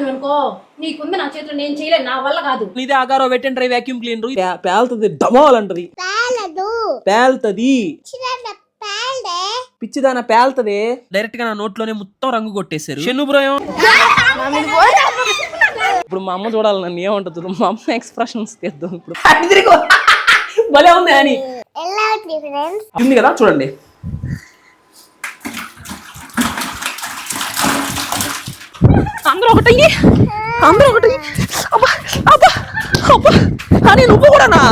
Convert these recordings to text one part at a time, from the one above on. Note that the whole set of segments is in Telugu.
అనుకో నీకుంది నా చేతిలో నేను నా వల్ల కాదు. ఇదే Agaro wet and dry vacuum cleaner పేలుతుంది డమాల్ అంటది పేలదు పేలుతుంది చిన్న పిచ్చిదాన పేలుతుంది డైరెక్ట్గా నా నోట్లోనే మొత్తం రంగు కొట్టేశారు. బ్రోయం. ఇప్పుడు మా అమ్మ చూడాలి నన్ను ఏమంటుంది. మా అమ్మ ఎక్స్ప్రెషన్స్ తీద్దాం ఇప్పుడు. భలే ఉంది అని ఎలా ఉంది ఫ్రెండ్స్ ఉంది కదా చూడండి. అందరూ ఒకటి అందరూ ఒకటి అబ్బా అబ్బా అబ్బా కానీ నువ్వు కూడానా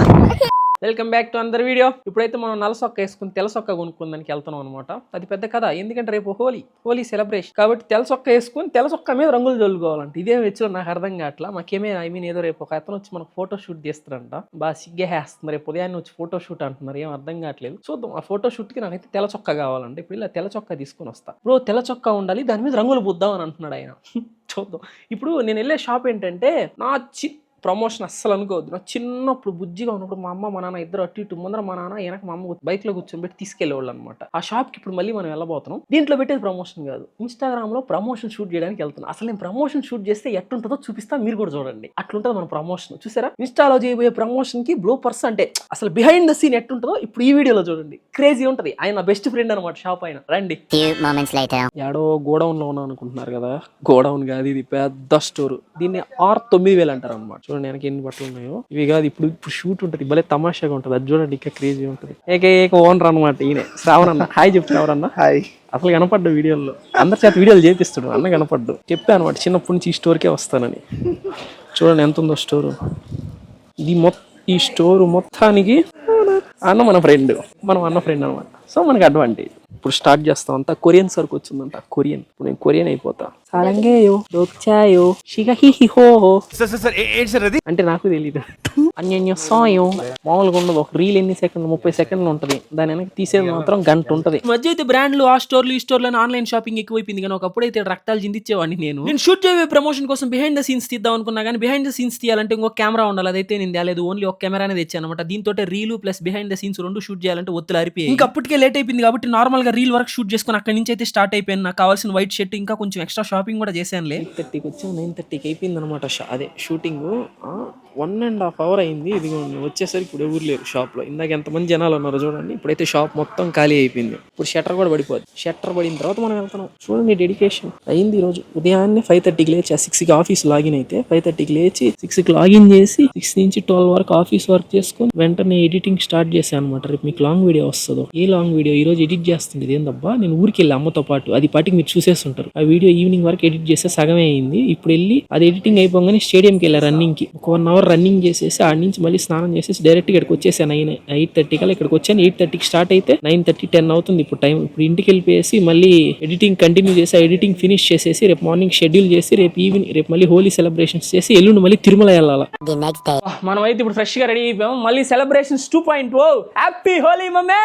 వెల్కమ్ బ్యాక్ టు అందర్ వీడియో. ఇప్పుడైతే మనం నలసొక్క వేసుకుని తెలసొక్క కొనుక్కుందానికి వెళ్తున్నాం అనమాట అది పెద్ద కథ. ఎందుకంటే రేపు హోలీ హోలీ సెలబ్రేషన్ కాబట్టి తెలసొక్క వేసుకుని తెలసొక్క మీద రంగులు చల్లుకోవాలంటే ఇదే వచ్చి నాకు అర్థం కావట్లా. మాకేమే ఐ మీన్ ఏదో రేపు ఒక అతను వచ్చి మనకు ఫోటో షూట్ చేస్తారంట. బాగా సిగ్గే వేస్తున్నారు రేపు ఉదయాన్నే వచ్చి ఫోటో షూట్ అంటున్నారు. ఏం అర్థం కావట్లేదు. చూద్దాం. ఆ ఫోటో షూట్కి నాకైతే తెలచొక్క చొక్కా కావాలంటే. ఇప్పుడు ఇలా తెలచొక్క చొక్కా తీసుకొని వస్తా. బ్రో తెలచొక్క చొక్కా ఉండాలి. దాని మీద రంగులు పుద్దాం అని అంటున్నాడు ఆయన. చూద్దాం. ఇప్పుడు నేను వెళ్ళే షాప్ ఏంటంటే నా చిత్ ప్రమోషన్ అస్సలు అనుకోవద్దు. నా చిన్నప్పుడు బుజ్జిగా ఉన్నప్పుడు మా అమ్మ మా నాన్న ఇద్దరు అటు ఇటు ముందర మా నాన్న వెనక మా అమ్మ బైక్లో కూర్చొని పెట్టి తీసుకెళ్ళేవాళ్ళు అనమాట ఆ షాప్కి ఇప్పుడు మళ్ళీ మనం వెళ్ళబోతున్నాం. దీంట్లో పెట్టేది ప్రమోషన్ కాదు. ఇన్స్టాగ్రామ్లో ప్రమోషన్ షూట్ చేయడానికి వెళ్తున్నాం. అసలు నేను ప్రమోషన్ షూట్ చేస్తే ఎట్టుంటుందో చూపిస్తా మీరు కూడా చూడండి. అట్లుంటుంది మన ప్రమోషన్. చూసారా? ఇన్స్టాలో చేయబోయే ప్రమోషన్కి బ్లో పర్స్ అంటే అసలు బిహైండ్ ద సీన్ ఎట్టుంటుందో ఇప్పుడు ఈ వీడియోలో చూడండి. క్రేజీ ఉంటుంది. ఆయన బెస్ట్ ఫ్రెండ్ అనమాట షాప్ ఆయన. రండి. ఏడో గోడౌన్లో ఉన్నాం అనుకుంటున్నారు కదా. గోడౌన్ కాదు ఇది పెద్ద స్టోర్. దీన్ని ఆరు తొమ్మిది వేలు అంటారు అనమాట చూడండి వెనక ఎన్ని బట్టలు ఉన్నాయో. ఇవి కాదు ఇప్పుడు ఇప్పుడు షూట్ ఉంటుంది భలే తమాషాగా ఉంటుంది. అది చూడండి ఇంకా క్రేజీ ఉంటుంది. ఏక ఏక ఓనర్ అనమాట ఈయన. శ్రావణ్ అన్న హాయ్ చెప్పు శ్రావణ్ అన్న హాయ్ అసలు కనపడ్డు వీడియోలో అందరి చేత వీడియోలు చేపిస్తాడు అన్న కనపడ్డు. చెప్పాను అనమాట చిన్నప్పటి నుంచి ఈ స్టోర్కే వస్తానని. చూడండి ఎంత ఉందో స్టోరు ఇది మొత్తం ఈ స్టోర్ మొత్తానికి అన్న మన ఫ్రెండ్ మనం అన్న ఫ్రెండ్ అనమాట సో మనకి అడ్వాంటేజ్ ఇప్పుడు స్టార్ట్ చేస్తాం అంతా కొరియన్ సరుకు వచ్చిందంట కొరియన్. ఇప్పుడు నేను కొరియన్ అయిపోతా. సారంగేయో అంటే నాకు తెలియదు అన్యోన్య సాయం. మామూలుగా ఉండదు ఒక రీల్ ఎన్ని సెకండ్లు ముప్పై సెకండ్లు ఉంటది. దాని వెనక తీసేది మాత్రం గంట ఉంటది. మధ్య అయితే బ్రాండ్లు ఆ స్టోర్లు ఈ స్టోర్లు ఆన్లైన్ షాపింగ్ ఎక్కువైపోయింది. కానీ ఒకప్పుడు అయితే రక్తాలు చిందించేవాడిని నేను. నేను షూట్ చేయబోయే ప్రమోషన్ కోసం బిహైండ్ ద సీన్స్ తీద్దాం అనుకున్నా కానీ బిహైండ్ ద సీన్స్ తీయాలంటే ఇంకో కెమెరా ఉండాలి. అదైతే నేను తేలేదు. ఓన్లీ ఒక కెమెరానే తెచ్చాను అనమాట. దీంతో reel plus behind the scenes రెండు షూట్ చేయాలంటే ఒత్తులు అరిపోయి ఇంకా అప్పటికే లేట్ అయిపోయింది కాబట్టి నార్మల్గా రీల్ వర్క్ షూట్ చేసుకుని అక్కడి నుంచి అయితే స్టార్ట్ అయిపోయింది నాకు కావాల్సిన వైట్ షర్ట్ ఇంకా కొంచెం ఎక్స్ట్రా షాపింగ్ కూడా చేశానులే. ఎయిట్ థర్టీకి వచ్చి నైన్ థర్టీకి అయిపోయింది అనమాట అదే shooting. One and half hour అయింది. ఇది వచ్చేసరికి ఇప్పుడు ఎవరు లేరు షాప్లో. ఇందాక ఎంతమంది జనాలు ఉన్నారు చూడండి. ఇప్పుడైతే షాప్ మొత్తం ఖాళీ అయిపోయింది. ఇప్పుడు షట్టర్ కూడా పడిపోద్ది. షట్టర్ పడిన తర్వాత మనం వెళ్తున్నాం. చూడండి డెడికేషన్. అయింది రోజు ఉదయాన్నే ఫైవ్ థర్టీకి లేచి ఆ ఆఫీస్ లాగిన్ అయితే ఫైవ్ థర్టీకి లేచి సిక్స్కి లాగిన్ చేసి సిక్స్ నుంచి ట్వెల్వ్ వరకు ఆఫీస్ వర్క్ చేసుకొని వెంటనే ఎడిటింగ్ స్టార్ట్ చేశాను అనమాట రేపు మీకు లాంగ్ వీడియో వస్తుందో. ఏ లాంగ్ వీడియో ఈ రోజు ఎడిట్ చేస్తుంది. ఏందబ్బా? నేను ఊరికి వెళ్ళి అమ్మతో పాటు అది పాటికి మీరు చూసేస్తుంటారు. ఆ వీడియో ఈవినింగ్ వరకు ఎడిట్ చేస్తే సగమే అయింది. ఇప్పుడు వెళ్ళి అది ఎడిటింగ్ అయిపోగానే స్టేడియంకి వెళ్ళా రన్నింగ్కి ఒక వన్ అవర్ రన్నింగ్ చేసేసి ఆడ నుంచి మళ్ళీ స్నానం చేసేసి డైరెక్ట్ ఇక్కడికి వచ్చేసాను నైన్ ఎయిట్ థర్టీ కల్లా ఇక్కడికి వచ్చాను. ఎయిట్ థర్టీకి స్టార్ట్ అయితే నైన్ థర్టీ టెన్ అవుతుంది. ఇప్పుడు టైం ఇప్పుడు ఇంటికి వెళ్ళిపోయేసి మళ్ళీ ఎడిటింగ్ కంటిన్యూ చేసి ఎడిటింగ్ ఫినిష్ చేసేసి రేపు మార్నింగ్ షెడ్యూల్ చేసి రేపు ఈవినింగ్ రేపు మళ్ళీ హోలీ సెలబ్రేషన్స్ చేసి ఎల్లుండి మళ్ళీ తిరుమల వెళ్ళాలా. మనం అయితే ఇప్పుడు ఫ్రెష్గా రెడీ అయిపోయాం. మళ్ళీ celebrations two point O happy Holi మమ్మే!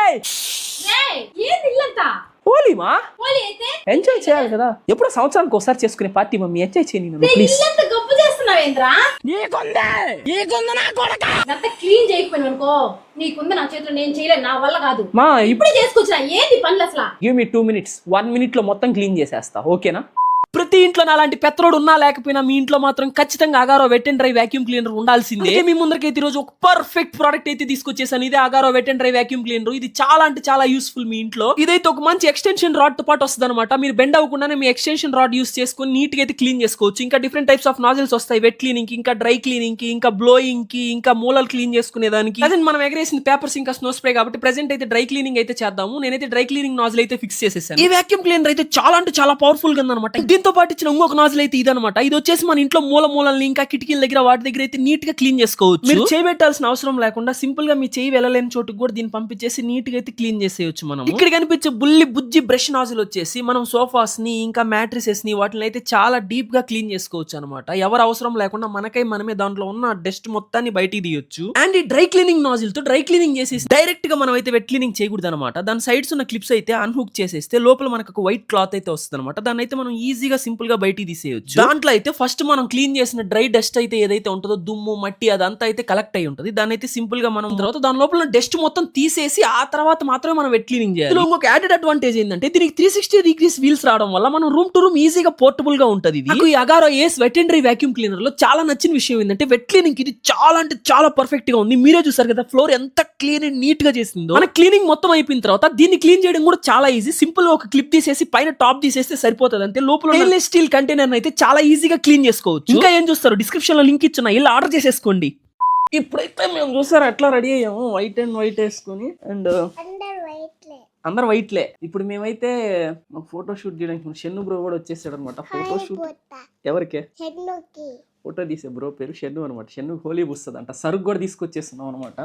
ఏయ్, ఏంది? ఇల్లంతా హోలీ మా. హోలీ అయితే? ఎంజాయ్ చేయాలి కదా. ఎప్పుడో సంవత్సరానికి ఒకసారి చేసుకునే పార్టీ మమ్మీ ఎంజాయ్ చేయని నన్ను ప్లీజ్ ఇల్లంతా గబ్బు చేస్తున్నావేంద్రా ఇదంతా క్లీన్ చేయకపోయినా అనుకో నీకుంది నా చేతిలో నేను చేయలేను నా వల్ల కాదు. మా ఇప్పుడు ఇప్పుడే చేసుకొచ్చిన ఏంది పనులు అసలు? Give me two minutes one మినిట్లో మొత్తం క్లీన్ చేసేస్తా ఓకేనా? ప్రతి ఇంట్లో నాలాంటి పెత్తరోడు ఉన్నా లేకపోయినా మీ ఇంట్లో మాత్రం ఖచ్చితంగా Agaro wet and dry vacuum cleaner ఉండాల్సిందే. మీ ముందరకైతే ఈ రోజు ఒక పర్ఫెక్ట్ ప్రోడక్ట్ అయితే తీసుకొచ్చేసాను. ఇదే Agaro wet and dry vacuum cleaner ఇది చాలా అంటే చాలా యూస్ఫుల్ మీ ఇంట్లో. ఇదైతే ఒక మంచి ఎక్స్టెన్షన్ రాడ్తో పాటు వస్తుంది అనమాట మీరు బెండ్ అవ్వకుండానే మీ ఎక్స్టెన్షన్ రాడ్ యూస్ చేసుకుని నీట్గా అయితే క్లీన్ చేసుకోవచ్చు. ఇంకా డిఫరెంట్ టైప్స్ ఆఫ్ నాజిల్స్ వస్తాయి. వెట్ క్లీనింగ్కి ఇంకా డ్రై క్లీనింగ్కి ఇంకా బ్లోయింగ్కి ఇంకా మూలలు క్లీన్ చేసుకునే దానికి అదే మనం ఎగరేసిన పేపర్స్ ఇంకా స్నో స్ప్రే కాబట్టి ప్రెసెంట్ అయితే డ్రై క్లీనింగ్ అయితే చేద్దాము. నేనైతే డ్రై క్లీనింగ్ నాజిల్ అయితే ఫిక్స్ చేసేసాను. ఈ వాక్యూమ్ క్లీనర్ అయితే చాలా అంటే చాలా పవర్ఫుల్గా ఉందన్నమాట. దీంతో పాటు ఇచ్చిన ఇంకొక నాజిల్ అయితే ఇదనమాట ఇది వచ్చేసి మన ఇంట్లో మూల మూలల్ని ఇంకా కిటికీల దగ్గర వాటి దగ్గర అయితే నీట్గా క్లీన్ చేసుకోవచ్చు. మీరు చేయబెట్టాల్సిన అవసరం లేకుండా సింపుల్గా మీ చేయి వెళ్ళలేని చోటుకు కూడా దీన్ని పంపించేసి నీట్గా అయితే క్లీన్ చేసేయచ్చు మనం ఇక్కడ కనిపించే బుల్లి బుజ్జి బ్రష్ నాజిల్ వచ్చేసి మనం సోఫాస్ని ఇంకా మ్యాట్రిసెస్ని వాటిని అయితే చాలా డీప్గా క్లీన్ చేసుకోవచ్చు అనమాట ఎవరు అవసరం లేకుండా మనకై మనమే దాంట్లో ఉన్న డస్ట్ మొత్తాన్ని బయటికి తీయొచ్చు. అండ్ ఈ డ్రై క్లీనింగ్ నాజిల్తో డ్రై క్లీనింగ్ చేసేసి డైరెక్ట్గా మనం అయితే వెట్ క్లీనింగ్ చేయకూడదు అనమాట దాని సైడ్స్ ఉన్న క్లిప్స్ అయితే అన్హుక్ చేసేస్తే లోపల మనకు వైట్ క్లాత్ అయితే వస్తుంది అనమాట దాన్ని అయితే మనం ఈజీగా ఈజీగా సింపుల్గా బయటికి తీసేయొచ్చు. దాంట్లో అయితే ఫస్ట్ మనం క్లీన్ చేసిన డ్రై డస్ట్ అయితే ఏదైతే ఉంటుందో దుమ్ము మట్టి అదంతా అయితే కలెక్ట్ అయి ఉంటుంది. దాన్ని అయితే సింపుల్గా మనం తర్వాత దాని లోపల డస్ట్ మొత్తం తీసేసి ఆ తర్వాత మాత్రమే మనం వెట్ క్లీనింగ్ చేయాలి. ఇంకొక యాడెడ్ అడ్వాంటేజ్ ఏంటంటే దీనికి త్రీ సిక్స్టీ డిగ్రీస్ వీల్స్ రావడం వల్ల మనం రూమ్ టు రూమ్ ఈజీగా పోర్టబుల్గా ఉంటుంది ఇది. ఈ అగారో ఏస్ వెటెండరీ వాక్యూమ్ క్లీనర్లో చాలా నచ్చిన విషయం ఏంటంటే వెట్ క్లీనింగ్ ఇది చాలా అంటే చాలా పర్ఫెక్ట్గా ఉంది. మీరే చూసారు కదా ఫ్లోర్ ఎంత క్లీన్ అండ్ నీట్గా చేసిందో మన క్లీనింగ్ మొత్తం అయిపోయిన తర్వాత దీన్ని క్లీన్ చేయడం కూడా చాలా ఈజీ సింపుల్గా ఒక క్లిప్ తీసేసి పైన టాప్ తీసేస్తే సరిపోతుంది. అంతే లోపల స్టెయిన్లెస్ స్టీల్ కంటైనర్ అయితే చాలా ఈజీగా క్లీన్ చేసుకోవచ్చు. ఇంకా ఏం చూస్తారు? డిస్క్రిప్షన్లో లింక్ ఇచ్చిన ఇలా ఆర్డర్ చేసేసుకోండి. ఇప్పుడైతే మేము చూసారు ఎట్లా రెడీ అయ్యాము వైట్ అండ్ వైట్ వేసుకొని అండ్ అందరు వైట్లే ఇప్పుడు మేమైతే మాకు ఫోటో షూట్ చేయడానికి షెన్ను బ్రో కూడా వచ్చేసాడు అనమాట ఫోటో షూట్ ఎవరికే? ఫోటో తీసే బ్రో పేరు షెన్ను అనమాట షెన్ను హోలీ పూస్తుంది అంట సరుకు కూడా తీసుకొచ్చేస్తున్నాం అనమాట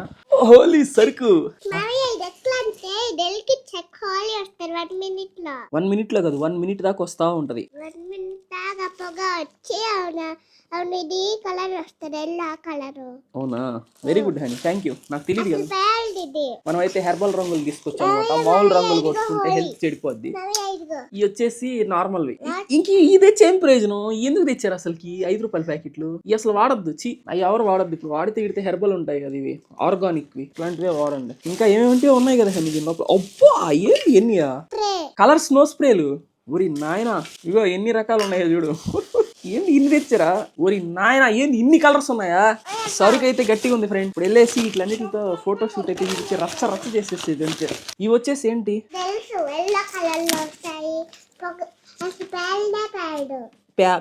హోలీ సరుకు! వన్ మినిట్లో కాదు వన్ మినిట్ దాకా వస్తా ఉంటది. అవునా? అవును ఇది కలర్ వస్తుంది ఎల్లో కలర్. అవునా? Very good Honey thank you నాకు తెలియదు కదా. మనం అయితే హెర్బల్ రంగులు తీసుకొచ్చాం మామూలు రంగులు కొట్టుకుంటే హెల్త్ చెడిపోద్ది. ఇవి వచ్చేసి నార్మల్వి ఇంక ఇది తెచ్చే ప్రయోజనం? ఎందుకు తెచ్చారు అసలుకి ఐదు రూపాయల ప్యాకెట్లు? ఇవి అసలు వాడద్దు. చి అవి ఎవరు వాడద్దు? ఇప్పుడు వాడితే ఇడితే హెర్బల్ ఉంటాయి కదా ఇవి. ఆర్గానిక్వి ఇట్లాంటివే వాడండి. ఇంకా ఏమేమంటే ఉన్నాయి కదా దీని లోపల? అబ్బా ఏంటి ఎన్నియా? స్ప్రే. కలర్ స్నో స్ప్రేలు ఊరి నాయన ఇగో ఎన్ని రకాలు ఉన్నాయో చూడు. ఏంది ఇన్ని తెచ్చారా? ఊరి నాయన ఏంది ఇన్ని కలర్స్ ఉన్నాయా? సరుకు అయితే గట్టిగా ఉంది ఫ్రెండ్ ఇప్పుడు వెళ్ళేసి ఇట్లన్నిటితో ఫోటో షూట్ అయితే చూపించి రచ్చ రచ్చ చేసేసేది అంతే. ఇవి వచ్చేసి ఏంటి?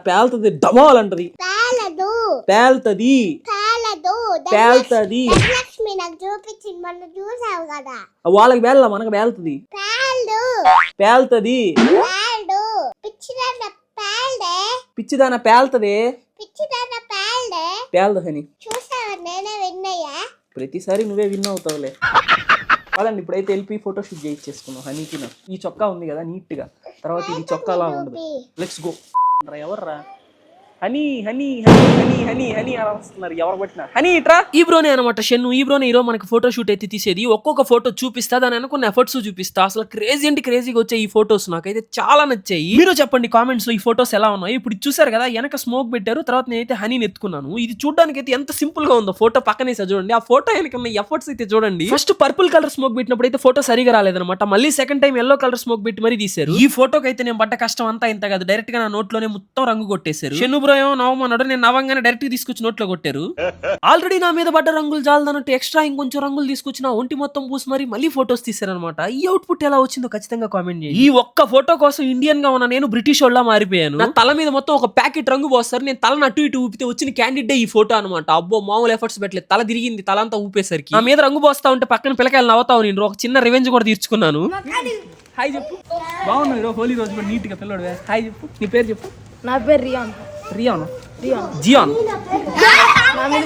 పేలుతుంది డమాల్ అంటది. పేలుతుంది పేలుతుంది వాళ్ళకి వేళ మనకు వేలుతుంది పేల్డు పేలుతుంది పేల్డు పిచ్చిదాన పేలుతుంది పిచ్చిదాన్న పేల్డే పేలదు హని. చూసావా నేనే విన్నయ్యా. ప్రతిసారి నువ్వే విన్ అవుతావులే. కాదండి ఇప్పుడైతే వెళ్ళి ఫోటో షూట్ చేయించేసుకున్నాం హనీకి. నాకు. ఈ చొక్కా ఉంది కదా నీట్గా. తర్వాత ఇది చొక్కా లా ఉండదు. లెట్స్ గో ఎవర్రా? Honey Honey Honey Honey Honey Honey అని వస్తున్నారు ఎవరు పట్టినా హనీ ఇట్రా. ఈ బ్రోనే అనమాట షెన్ను. ఈ బ్రోనే ఈరో మనకి ఫోటో షూట్ అయితే తీసేది. ఒక్కొక్క ఫోటో చూపిస్తా దాని అనుకున్న ఎఫర్ట్స్ చూపిస్తా. అసలు క్రేజీ అంటే క్రేజీగా వచ్చే ఈ ఫోటోస్ నాకైతే చాలా నచ్చాయి. మీరు చెప్పండి కామెంట్స్లో ఈ ఫోటోస్ ఎలా ఉన్నాయి? ఇప్పుడు చూసారు కదా వెనక స్మోక్ పెట్టారు తర్వాత నేనైతే హనీని ఎత్తుకున్నాను. ఇది చూడడానికి అయితే ఎంత సింపుల్గా ఉందో ఫోటో పక్కనే చూడండి. ఆ ఫోటో వెనక ఉన్న ఎఫర్ట్స్ అయితే చూడండి. ఫస్ట్ పర్పుల్ కలర్ స్మోక్ పెట్టినప్పుడు అయితే ఫోటో సరిగా రాలేదనమాట మళ్ళీ second time yellow colour smoke పెట్టి మరీ తీశారు. ఈ ఫోటోకి అయితే నేను పడ్డ కష్టం అంతా ఇంత కాదు. డైరెక్ట్గా నా నోట్లోనే మొత్తం రంగు కొట్టేశారు. షెన్ను బ్రో ఏమో నవ్వమన్నాడు నేను నవ్వంగానే డైరెక్ట్ తీసుకొచ్చి నోట్లో కొట్టారు. ఆల్రెడీ నా మీద పడ్డ రంగులు జాలదన్నట్టు ఎక్స్ట్రా ఇంకొంచెం రంగులు తీసుకొచ్చి నా ఒంటి మొత్తం పూసి మరి మళ్ళీ ఫోటోస్ తీశారనమాట ఈ అవుట్పుట్ ఎలా వచ్చిందో ఖచ్చితంగా కామెంట్ చేయండి. ఈ ఒక్క ఫోటో కోసం ఇండియన్గా ఉన్న నేను బ్రిటిష్ వాళ్ళ మారిపోయాను. నా తల మీద మొత్తం ఒక ప్యాకెట్ రంగు పోస్తారు. నేను తలను అటు ఇటు ఊపితే వచ్చిన క్యాండిడేట్ ఈ ఫోటో అనమాట అబ్బో మామూలు ఎఫర్ట్స్ పెట్టలేదు. తల తిరిగింది తల అంతా ఊపేసరికి. నా మీద రంగు పోస్తా ఉంటే పక్కన పిల్లకాయలు నవ్వుతావు నేను ఒక చిన్న రివెంజ్ కూడా తీర్చుకున్నాను. హాయ్ చెప్పు. బాగున్నావు హోలీ రోజు కూడా నీట్గా పిల్లడు హాయ్ చెప్పు. నీ పేరు చెప్పు. నా పేరు రియాన్ రియాన్ రియాన్ జియాన్ నా మీద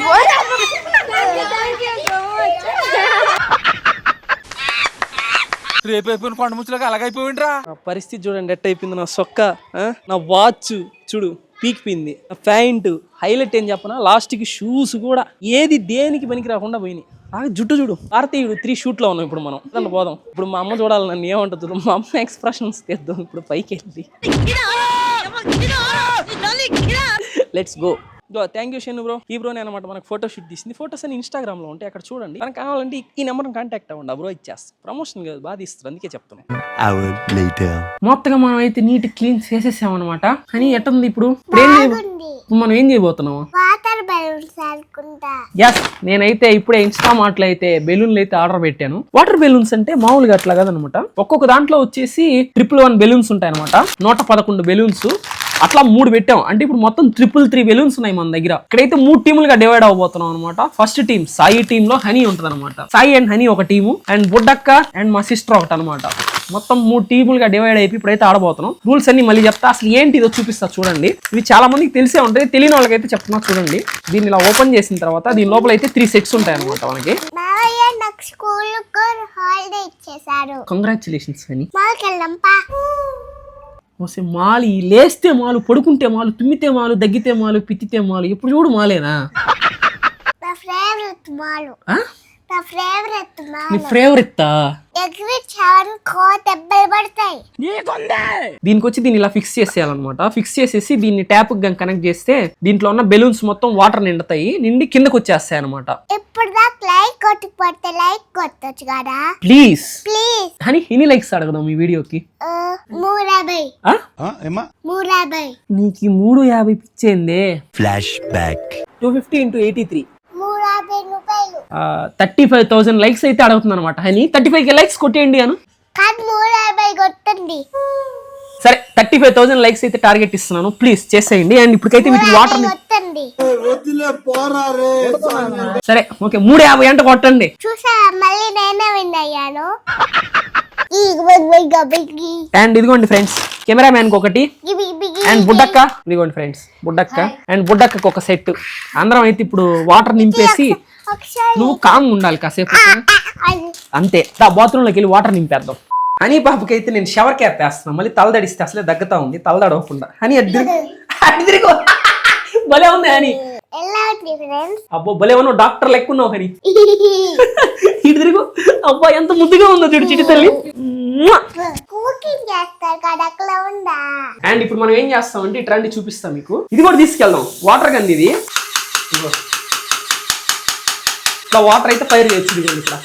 రేపైపోయిన కొండ ముచ్చులకు అలాగైపోయిండ్రా? నా పరిస్థితి చూడండి ఎట్ అయిపోయింది నా సొక్క ఆ? నా వాచ్ చూడు పీకిపోయింది. నా ప్యాంటు హైలైట్ ఏం చెప్పనా? లాస్ట్కి షూస్ కూడా ఏది దేనికి పనికి రాకుండా పోయినాయి. ఆ జుట్టు చూడు. భారతీయుడు త్రీ షూట్లో ఉన్నాం ఇప్పుడు మనం. దాంట్లో పోదాం. ఇప్పుడు మా అమ్మ చూడాలి నన్ను ఏమంటుంది మా అమ్మ ఎక్స్ప్రెషన్స్ తెద్దాం. ఇప్పుడు పైకి వెళ్ళి let's go. Go thank you Shannu bro ఈ బ్రోనే అనమాట మనకు ఫోటో షూట్ తీసింది. ఫోటోస్ అని ఇన్స్టాగ్రామ్లో ఉంటాయి అక్కడ చూడండి. మనకు కావాలంటే ఈ- నెంబర్ కాంటాక్ట్ అవ్వండి బ్రో ఇచ్చేస్తా. ప్రమోషన్ కాదు బాగా ఇస్తారు అందుకే చెప్తాను hour later. మొత్తగా మనం అయితే నీట్ క్లీన్ చేసేసాం అనమాట కానీ ఎట్టుంది ఇప్పుడు? మనం ఏం చేయబోతున్నాము? ఎస్ నేనైతే ఇప్పుడే ఇన్స్టా మాటలు అయితే బెలూన్లు అయితే ఆర్డర్ పెట్టాను. వాటర్ బెలూన్స్ అంటే మామూలుగా అట్లా కదనమాట. ఒక్కొక్క దాంట్లో వచ్చేసి ట్రిపుల్ వన్ బెలూన్స్ ఉంటాయి అనమాట నూట పదకొండు బెలూన్స్. అట్లా మూడు పెట్టాం. అంటే ఇప్పుడు మొత్తం ట్రిపుల్ త్రీ బెలూన్స్ ఉన్నాయి మన దగ్గర. ఇక్కడైతే మూడు టీములుగా డివైడ్ అవబోతున్నాం అనమాట ఫస్ట్ టీం సాయి టీమ్లో హనీ ఉంటుంది అనమాట సాయి అండ్ హనీ ఒక టీము అండ్ బుడ్డక్క అండ్ మా సిస్టర్ ఒకటి అనమాట మొత్తం మూడు టీములుగా డివైడ్ అయిపోయి ఇప్పుడైతే ఆడబోతున్నాం. రూల్స్ అన్ని మళ్ళీ చెప్తా. అసలు ఏంటి ఇదో చూపిస్తా చూడండి. ఇవి చాలా మందికి తెలిసే ఉంటాయి తెలియని వాళ్ళకైతే చెప్తున్నా చూడండి. దీన్ని ఇలా ఓపెన్ చేసిన తర్వాత దీని లోపల అయితే త్రీ సెట్స్ ఉంటాయి అనమాట మనకి. మావయ్య నాకు స్కూల్ హాలిడే ఇచ్చేసారు కంగ్రాచులేషన్స్ అని వస్తే మాలి లేస్తే మాలు పడుకుంటే మాలు తుమ్మితే మాలు దగ్గితే మాలు పిత్తితే మాలు ఇప్పుడు చూడు మాలేనా? ఫేవరెట్ మాలు? నా ఫేవరెట్ నీ మామ ఫేవరెట్ ఎగ్రి చావన్ కో దెబ్బలు పడతాయి. దీనికి వచ్చి దీన్ని ఇలా ఫిక్స్ చేసేయాలన్నమాట. ఫిక్స్ చేసేసి దీన్ని ట్యాప్ గన్ కనెక్ట్ చేస్తే దీంట్లో ఉన్న బెలూన్స్ మొత్తం వాటర్ నిండుతాయి నిండి కిందకు వచ్చేస్తాయి అనమాట ఇప్పుడు దాకా లైక్ కొట్టుకుపోతే లైక్ కొట్టొచ్చు కదా? ప్లీజ్ ప్లీజ్ అని ఎన్ని లైక్స్ అడగదాం ఈ వీడియోకి. మూరాబై ఆ? మూరాబై నీకు మూడు యాభై పిచ్చేందే? Flash back two fifty into eighty three thirty five thousand likes అయితే అడుగుతుంది అనమాట హనీ థర్టీ ఫైవ్ లైక్స్ కొట్టేయండి అను. కాదు మూరాబై కొట్టండి. సరే థర్టీ ఫైవ్ థౌసండ్ లైక్స్ అయితే టార్గెట్ ఇస్తున్నాను. ప్లీజ్ చేసేయండి. అండ్ ఇప్పటికైతే వీటికి వాటర్ కొట్టండి. సరే ఓకే మూడు యాభై అంటే కొట్టండి. చూసారా మళ్ళీ నేనే విన్ అయ్యాను. అండ్ ఇదిగోండి ఫ్రెండ్స్ కెమెరా మ్యాన్ ఒకటి అండ్ బుడ్డక్క ఇదిగోండి ఫ్రెండ్స్ బుడ్డక్క. అండ్ బుడ్డక్కకి ఒక సెట్. అందరం అయితే ఇప్పుడు వాటర్ నింపేసి నువ్వు కామ్ ఉండాలి కాసేపు అంతే. దా బాత్రూంలోకి వెళ్ళి వాటర్ నింపేద్దాం. హనీ పాపకి అయితే నేను షవర్ క్యాప్ వేస్తున్నాను మళ్ళీ తలదడిస్తే అసలే దగ్గతా ఉంది. తలదడవకుండా హనీ అడ్డు భలే ఉంది హనీ. అబ్బో భలే ఉన్నావు. డాక్టర్ లెక్కున్నావు హనీ. ఇటు తిరుగు. అబ్బా ఎంత ముద్దుగా ఉందో చూడు చిటి తల్లి. కదా అండ్ ఇప్పుడు మనం ఏం చేస్తాం అంటే ఇటు రండి చూపిస్తాం మీకు. ఇది కూడా తీసుకెళ్దాం. వాటర్ గన్ ఇది. ఇట్లా వాటర్ అయితే ఫైర్ చేయొచ్చు ఇదిగోండి ఇక్కడ.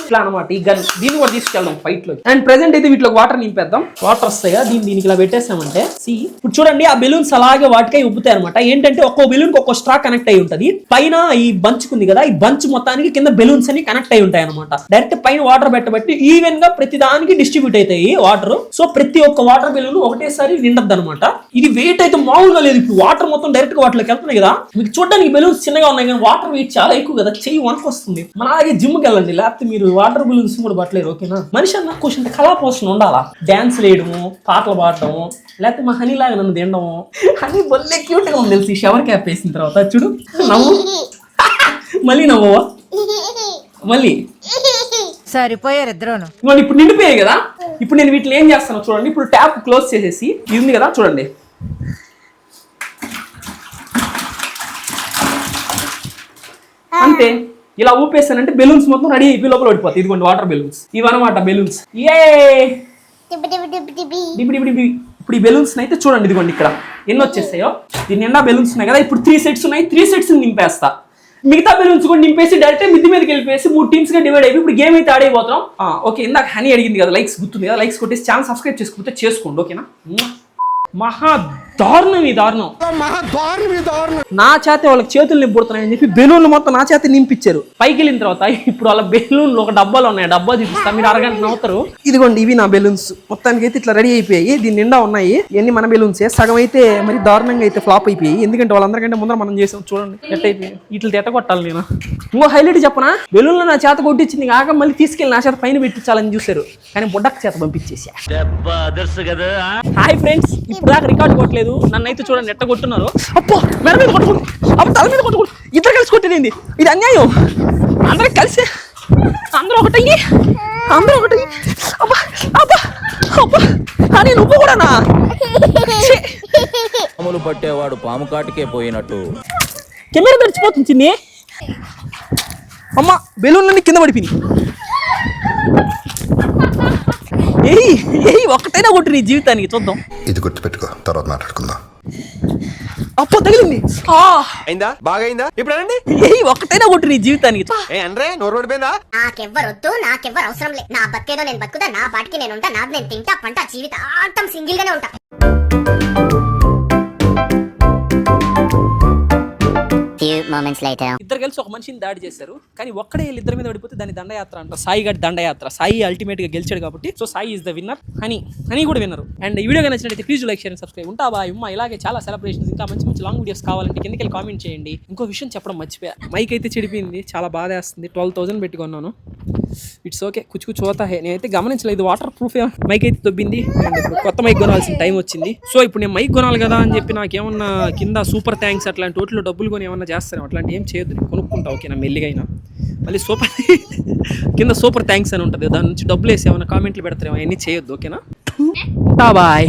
ఇట్లా అనమాట ఈ గన్ దీన్ని కూడా తీసుకెళ్దాం ఫైట్లో అండ్ ప్రెసెంట్ అయితే వీటిలో వాటర్ నింపేద్దాం. వాటర్ వస్తాయి? కదా దీన్ని దీనికి ఇలా పెట్టేసామంటే సి ఇప్పుడు చూడండి ఆ బెలూన్స్ అలాగే వాటికై ఉబ్బుతాయి అనమాట ఏంటంటే ఒక్కో బెలూన్కి ఒక్కో స్ట్రా కనెక్ట్ అయి ఉంటది. పైన ఈ బంచ్ ఉంది కదా ఈ బంచ్ మొత్తానికి కింద బెలూన్స్ అని కనెక్ట్ అయి ఉంటాయి అనమాట డైరెక్ట్ పైన వాటర్ పెట్టబట్టి ఈవెన్గా ప్రతి దానికి డిస్ట్రిబ్యూట్ అవుతాయి వాటర్ సో ప్రతి ఒక్క వాటర్ బెలూన్ ఒకటేసారి నిండద్దు అనమాట ఇది వెయిట్ అయితే మామూలుగా లేదు. ఇప్పుడు వాటర్ మొత్తం డైరెక్ట్గా వాటిలోకి వెళ్తున్నాయి కదా. మీకు చూడడానికి బెలూన్స్ చిన్నగా ఉన్నాయి కానీ వాటర్ వెయిట్ చాలా ఎక్కువ కదా. చెయ్యి వనకు వస్తుంది మన అలాగే జిమ్కి వెళ్ళండి లేకపోతే మీరు వాటర్ బెలూన్స్ కూడా పట్టలేరు ఓకేనా? మనిషి అన్న కొంచెం కళాపోషణ ఉండాలా? డాన్స్ వేయడము పాటలు పాడటము లేకపోతే మా హనీ లాగా నన్ను తినడము? హనీ బొల్లే క్యూట్గా ఉంది తెలిసి షవర్ క్యాప్ వేసిన తర్వాత. చూడు నవ్వు. మళ్ళీ నవ్వవా? మళ్ళీ. సరిపోయారు ఇద్దరును. ఇప్పుడు నిండిపోయాయి కదా? ఇప్పుడు నేను వీటిని ఏం చేస్తాను చూడండి. ఇప్పుడు ట్యాప్ క్లోజ్ చేసేసి ఇది ఉంది కదా చూడండి. అంతే. ఇలా ఊపేస్తానంటే బెలూన్స్ మొత్తం రెడీ అయిపోయి లోపల పడిపోతాయి. ఇదిగోండి వాటర్ బెలూన్స్. ఇవన్నమాట బెలూన్స్. ఏ! ఇప్పుడు ఈ బెలూన్స్ అయితే చూడండి ఇదిగోండి ఇక్కడ. ఎన్ని వచ్చేస్తాయో దీని నిండా బెలూన్స్ ఉన్నాయి కదా ఇప్పుడు త్రీ సెట్స్ ఉన్నాయి. త్రీ సెట్స్ నింపేస్తా. మిగతా బెలూన్స్ కూడా నింపేసి డైరెక్ట్ మిద్ది మీదకి వెళ్ళిపోయేసి మూడు టీమ్స్గా డివైడ్ అయిపోయి ఇప్పుడు గేమ్ అయితే ఆడైపోతాం ఓకే ఇందాక హనీ అడిగింది కదా లైక్స్ గుర్తుంది కదా లైక్స్ కొట్టేసి ఛానల్ సబ్స్క్రైబ్ చేసుకుంటే చేసుకోండి ఓకేనా మహా దారుణం ఈ దారుణం. నా చేత వాళ్ళకి చేతులు నింపుడుతున్నాయని చెప్పి బెలూన్లు మొత్తం నా చేత నింపించారు పైకి వెళ్ళిన తర్వాత ఇప్పుడు వాళ్ళ బెలూన్లు ఒక డబ్బాలో ఉన్నాయి. డబ్బా చూపిస్తా మీరు అరగంట నవ్వుతారు. ఇదిగోండి ఇవి నా బెలూన్స్. మొత్తానికి అయితే ఇట్లా రెడీ అయిపోయాయి. దీని నిండా ఉన్నాయి. ఇవన్నీ మన బెలూన్సే సగం అయితే మరి దారుణంగా అయితే ఫ్లాప్ అయిపోయాయి. ఎందుకంటే వాళ్ళందరికంటే ముందర మనం చేసాం చూడండి. ఎట్ అయిపోయాయి. వీటిని ఎట్ట కొట్టాలి నేను. ఇంకో హైలైట్ చెప్పనా? బెలూన్లు నా చేత కొట్టించింది కాక మళ్ళీ తీసుకెళ్ళి నా చేత పైన పెట్టించాలని చూశారు. కానీ బుడ్డక్క చేత పంపించేసి హాయ్ ఫ్రెండ్స్ ఇప్పుడు దాకా రికార్డ్ కొట్టలేదు. నన్ను అయితే చూడండి ఎట్ట కొట్టున్నారు అప్పో మెడ మీద కొట్టుకోండి అప్పుడు తల మీద కొట్టుకోండి ఇద్దరు కలిసి కొట్టేది ఇది అన్యాయం. అందరూ కలిసి అందరూ ఒకటయ్యి. అందరూ ఒకటయ్యి. అబ్బా అబ్బా అబ్బా. కానీ నువ్వు కూడానా? పాములు పట్టేవాడు పాము కాటికే పోయినట్టు. కెమెరా తడిచిపోతుంది చిన్ని. అమ్మ బెలూన్లన్నీ కింద పడిపోయినాయి ఏయ్ ఏయ్ ఒక్కటైనా కొట్టు నీ జీవితానికి చూద్దాం. ఇది గుర్తుపెట్టుకో తర్వాత మాట్లాడుకుందాం. అప్పో తగిలింది. ఆ. అయిందా? బాగా అయిందా ఇప్పుడు అనండి? ఏయ్ ఒక్కటైనా కొట్టు నీ జీవితానికి ఏ అనరే నోరు పడిపోయిందా నాకెవ్వరొద్దు నాకెవ్వరు అవసరం లేదు నా బతికేదో నేను బతుకుతా నా పాటికి నేను ఉంటా నాది నేను తింటా పంట జీవితాంతం సింగిల్ గానే ఉంటా. Moments later. ఇద్దరు కలిసి ఒక మనిషిని దాడి చేశారు. కానీ ఒక్కడే వీళ్ళు ఇద్దరి మీద పడిపోతే దాని దండయాత్ర అంట సాయి గారి దండయాత్ర. సాయి అల్టిమేట్గా గెలిచాడు కాబట్టి. So Sai is the winner అని అని కూడా విన్నారు అండ్ ఈ వీడియో నచ్చినట్లయితే ప్లీజ్ లైక్ షేర్ సబ్స్క్రైబ్ ఉంటా బా ఉమ్మా. ఇలాగే చాలా సెలబ్రేషన్స్ ఇంకా మంచి మంచి లాంగ్ వీడియోస్ కావాలంటే కిందకి వెళ్ళి కామెంట్ చేయండి. ఇంకో విషయం చెప్పడం మర్చిపోయా. మైక్ అయితే చెడిపోయింది చాలా బాధ వేస్తుంది. ట్వెల్వ్ థౌసండ్ పెట్టుకున్నాను. ఇట్స్ ఓకే కుచ్చు కుచ్చు పోతా హే. నేనైతే గమనించలేదు. వాటర్ ప్రూఫ్ మైక్ అయితే దొబ్బింది. అండ్ ఇప్పుడు కొత్త మైక్ కొనాల్సిన టైం వచ్చింది. సో ఇప్పుడు నేను మైక్ కొనాలి కదా అని చెప్పి నాకేమన్నా కింద సూపర్ థ్యాంక్స్ అట్లాంటి వాటిలో డబ్బులు కొని ఏమన్నా చేస్తాను అట్లాంటి ఏం చేయొద్దు. నేను కొనుక్కుంటా ఓకేనా? మెల్లిగైనా మళ్ళీ సూపర్ కింద సూపర్ థ్యాంక్స్ అని ఉంటుంది. దాని నుంచి డబ్బులు వేసి ఏమైనా కామెంట్లు పెడతారేమో అవన్నీ చేయొద్దు ఓకేనా? బాయ్